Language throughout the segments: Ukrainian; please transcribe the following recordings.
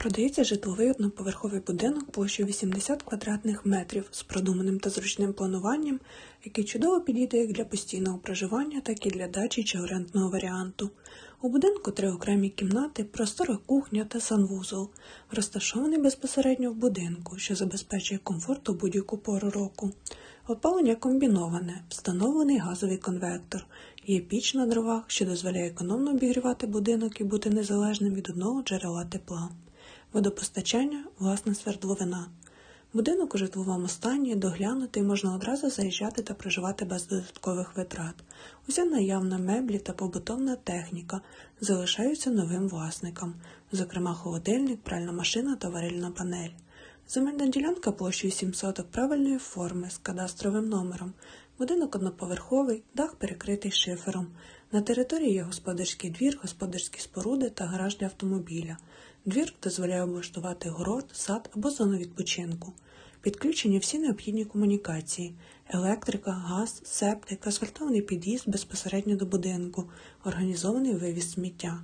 Продається житловий одноповерховий будинок площею 80 квадратних метрів з продуманим та зручним плануванням, який чудово підійде як для постійного проживання, так і для дачі чи орендного варіанту. У будинку три окремі кімнати, простора кухня та санвузол, розташований безпосередньо в будинку, що забезпечує комфорт у будь-яку пору року. Опалення комбіноване, встановлений газовий конвектор, є піч на дровах, що дозволяє економно обігрівати будинок і бути незалежним від одного джерела тепла. Водопостачання власна свердловина. Будинок у житловому стані доглянутий можна одразу заїжджати та проживати без додаткових витрат. Уся наявна меблі та побутовна техніка залишаються новим власникам, зокрема холодильник, пральна машина та варильна панель. Земельна ділянка площею 7 соток правильної форми з кадастровим номером. Будинок одноповерховий, дах перекритий шифером. На території є господарський двір, господарські споруди та гараж для автомобіля. Двір дозволяє облаштувати город, сад або зону відпочинку. Підключені всі необхідні комунікації: електрика, газ, септик, асфальтований під'їзд безпосередньо до будинку, організований вивіз сміття.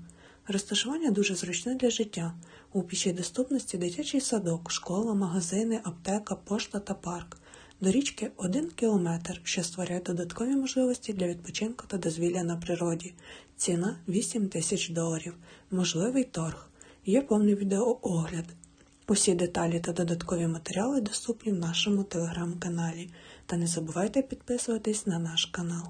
Розташування дуже зручне для життя. У пішій доступності дитячий садок, школа, магазини, аптека, пошта та парк. До річки 1 кілометр, що створює додаткові можливості для відпочинку та дозвілля на природі. Ціна 8 тисяч доларів. Можливий торг. Є повний відеоогляд. Усі деталі та додаткові матеріали доступні в нашому телеграм-каналі. Та не забувайте підписуватись на наш канал.